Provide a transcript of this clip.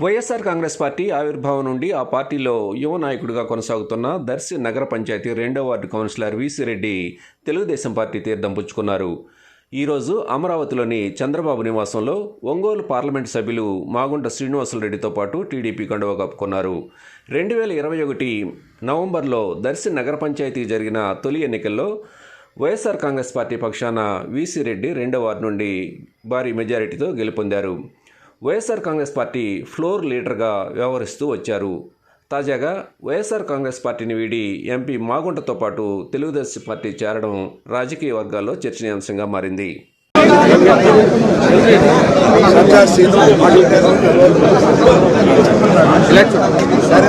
YSR Congress party ఆవిర్భావం నుండి ఆ పార్టీలో యువ నాయకుడిగా కొనసాగుతున్న దర్శి నగర పంచాయతీ రెండో ward councillor VC Reddy Telugu Desam party తీర్థం పుచ్చుకున్నారు. ఈరోజు అమరావతిలోని చంద్రబాబు నివాసంలో ఒంగోలు పార్లమెంట్ సభ్యులు మాగుంట శ్రీనివాసులరెడ్డితో పాటు టీడీపీ కండువ కప్పుకున్నారు. రెండు వేల ఇరవై ఒకటి నవంబర్లో దర్శి నగర పంచాయతీ జరిగిన తొలి ఎన్నికల్లో వైఎస్ఆర్ కాంగ్రెస్ పార్టీ పక్షాన వీసీ రెడ్డి రెండో వార్డు నుండి భారీ మెజారిటీతో గెలుపొందారు. వైఎస్ఆర్ కాంగ్రెస్ పార్టీ ఫ్లోర్ లీడర్గా వ్యవహరిస్తూ వచ్చారు. తాజాగా వైఎస్ఆర్ కాంగ్రెస్ పార్టీని వీడి ఎంపీ మాగుంటతో పాటు తెలుగుదేశం పార్టీ చేరడం రాజకీయ వర్గాల్లో చర్చనీయాంశంగా మారింది. సరే